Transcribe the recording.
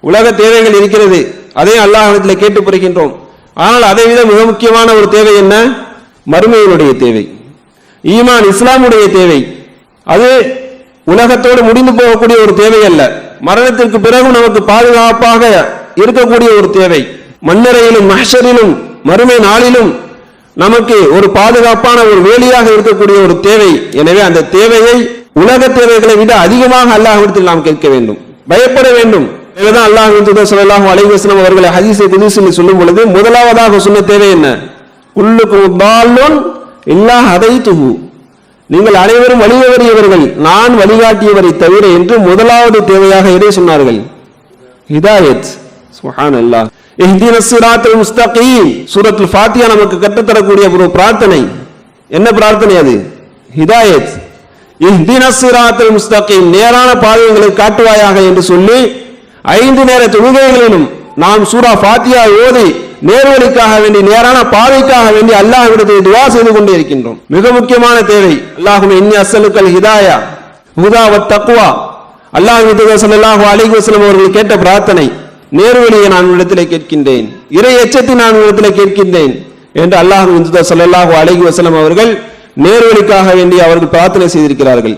உலக தேவைகள் இருக்கிறது. அதையும் அல்லாஹிடத்தில் கேட்டு புரிகின்றோம் ஆனால் அதை விட மிக முக்கியமான ஒரு தேவை என்ன? மறுமையினுடைய தேவை. ஈமான் இஸ்லாமுடைய தேவை. அது உலகத்தோடு முடிந்து போகக்கூடிய ஒரு தேவை அல்ல. மரணத்திற்கு பிறகு நமக்கு பாதுகாப்பாக இருக்கக்கூடிய ஒரு தேவை. மண்ணறையிலும் மஹரிலும் மறுமை நாளிலும் நமக்கு ஒரு பாதுகாப்பான ஒரு வேலியாக இருக்கக்கூடிய ஒரு தேவை. எனவே அந்த தேவையை உலக தேவைகளை விட அதிகமாக அல்லாஹ்விடத்தில் நாம் கேட்க வேண்டும். பயப்பட வேண்டும். எனவேதான் அல்லாஹ் தூதர் ஸல்லல்லாஹு அவர்களை ஹதீஸை குதுஸில் சொல்லும் பொழுது முதலாவதாக சொன்ன தேவை என்ன? குல்லுக்கும் தால்லுன் இல்லா ஹதைத்துகு நீங்கள் அனைவரும் வழிவறியவர்கள் நான் வழிகாட்டியவரை தவிர என்று முதலாவது தேவையாக எதை சொன்னார்கள்? ஹிதாயத். சுப்ஹானல்லாஹ் இஹ்தின சிராத்தல் முஸ்தகீம். சூரத்துல் ஃபாத்தியா நமக்கு கற்றுத்தரக்கூடிய ஒரு பிரார்த்தனை. என்ன பிரார்த்தனை அது? ஹிதாயத். இஹ்தின சிராத்தல் முஸ்தகீம் நேரான பாதைகளை காட்டுவாயாக என்று சொல்லி ஐந்து நேர தொழுகைகளிலும் நாம் சூரா ஃபாத்தியா ஓதி நேர்வழிக்காக வேண்டி நேரான பாதைக்காக வேண்டி அல்லாஹ்விடத்தில் துவா செய்து கொண்டே இருக்கின்றோம். மிக முக்கியமான தேவை. அல்லாஹுமே இன்னி அசலுக்கள் ஹிதாயா ஹுதா வத் அல்லாஹ் ஸல்லல்லாஹு அலைஹி வஸல்லம் அவர்கள் கேட்ட பிரார்த்தனை நேர்வழியை நான் இடத்திலே கேட்கின்றேன் இறை எச்சத்தை நான் இடத்திலே கேட்கின்றேன் என்று அல்லாஹ் ஸல்லல்லாஹு அலைஹி வஸல்லம் அவர்கள் நேர்வழிக்காக வேண்டி அவர்கள் பிரார்த்தனை செய்திருக்கிறார்கள்.